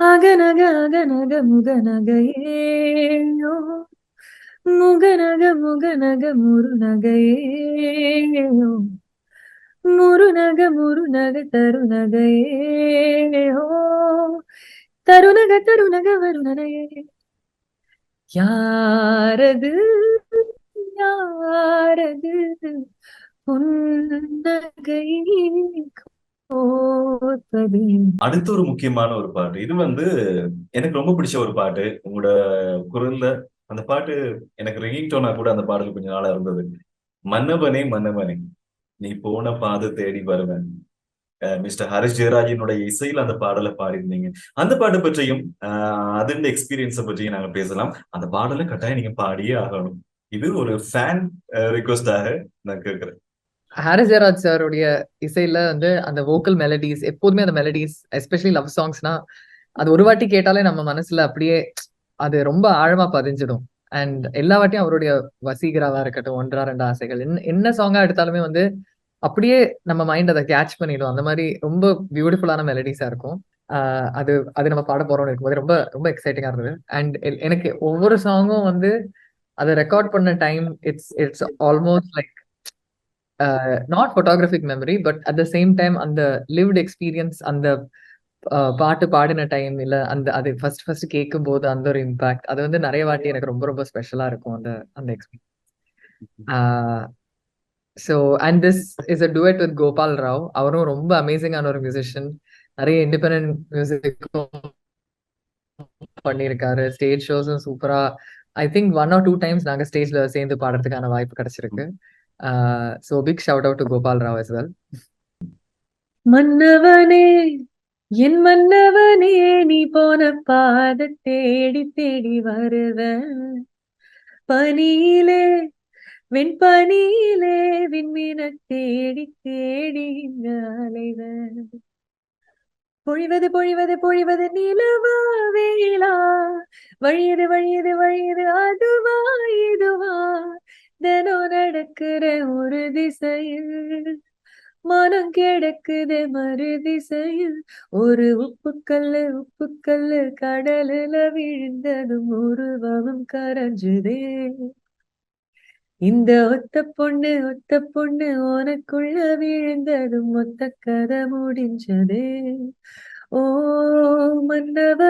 அகநக அகநக முகநகையேயோ முகநக முகநக முருநகையேயோ முருநக முருநக தருநகையேயோ தருநக தருநக வருணனையே யாரது? யாரது? புன்னகை அடுத்த ஒரு முக்கியமான ஒரு பாட்டு. இது வந்து எனக்கு ரொம்ப பிடிச்ச ஒரு பாட்டு. உங்களோட குரல்ல அந்த பாட்டு எனக்கு ரிங்கிங் டோனா கூட அந்த பாடல் கொஞ்ச நாளா இருந்தது. மன்னவனே மன்னவனே நீ போன பாதை தேடி வருவேன். மிஸ்டர் ஹரிஷ் ஜெயராஜினுடைய இசையில அந்த பாடலை பாடியிருந்தீங்க. அந்த பாட்டு பற்றியும் ஆஹ் அதன் எக்ஸ்பீரியன்ஸை பற்றியும் நாங்க பேசலாம். அந்த பாடலை கட்டாயம் நீங்க பாடியே ஆகணும். இது ஒரு ஃபேன் ரிக்வஸ்டாக நான் கேட்கிறேன். ஹாரிஸ் ஜெயராஜ் சாருடைய இசையில வந்து அந்த வோக்கல் மெலடிஸ் எப்போதுமே அந்த மெலடிஸ் எஸ்பெஷலி லவ் சாங்ஸ்னா அது ஒரு வாட்டி கேட்டாலே நம்ம மனசுல அப்படியே அது ரொம்ப ஆழமா பதிஞ்சிடும். அண்ட் எல்லா வாட்டியும் அவருடைய வசீகராவா இருக்கட்டும் ஒன்றா ரெண்டு ஆசைகள் என்ன என்ன சாங்கா எடுத்தாலுமே வந்து அப்படியே நம்ம மைண்ட் அதை கேட்ச் பண்ணிடும். அந்த மாதிரி ரொம்ப பியூட்டிஃபுல்லான மெலடிஸா இருக்கும். அது அது நம்ம பாட போறோம்னு இருக்கும்போது ரொம்ப ரொம்ப எக்ஸைட்டிங்கா இருந்தது. அண்ட் எனக்கு ஒவ்வொரு சாங்கும் வந்து அதை ரெக்கார்ட் பண்ண time it's it's almost like not photographic memory but at the same time அந்த லிவ்ட் எக்ஸ்பீரியன்ஸ் அந்த ஆஹ் பாட்டு பாடின டைம் இல்ல அந்த அது ஃபர்ஸ்ட் ஃபர்ஸ்ட் கேட்கும் போது அந்த ஒரு இம்பாக்ட் அது வந்து நிறைய வாட்டி எனக்கு ரொம்ப ரொம்ப ஸ்பெஷலா இருக்கும் அந்த அந்த experience so and this is a duet with Gopal Rao அவரும் ரொம்ப அமேசிங்கான ஒரு மியூசிஷியன் நிறைய இண்டிபெண்ட் மியூசிக்கும் பண்ணியிருக்காரு. ஸ்டேஜ் ஷோஸும் சூப்பரா I think one or two times நாங்க ஸ்டேஜ்ல சேர்ந்து பாடுறதுக்கான வாய்ப்பு கிடைச்சிருக்கு. So big shout out to Gopal Rao as well. மன்னவனே என் மன்னவனே நீ போன பாத தேடி தேடி வருவ. பனியிலே வெண்பனியிலே விண்மீன தேடி தேடி அலைவ. பொழிவது பொழிவது பொழிவது நிலவா வேளா வழியது வழியது வழியது அதுவா இதுவா. தினம் நடக்கிற ஒரு திசையில் மனம் கிடக்குது மறு திசையில். ஒரு உப்புக்கல்லு உப்புக்கல்லு கடலுல விழுந்ததும் உருவமும் கரைஞ்சுதே. இந்த ஒத்த பொண்ணு ஒத்த பொண்ணு உனக்குள்ள விழுந்ததும் மொத்த கதை முடிஞ்சதே. ஓ மன்னவ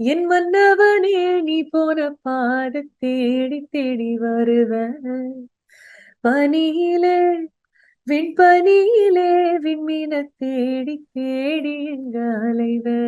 என் மன்னவனே நீ போன பாத தேடி தேடி வருவ. பனியிலே விண்பனியிலே விண்மீன தேடி தேடி எங்க அலைவன்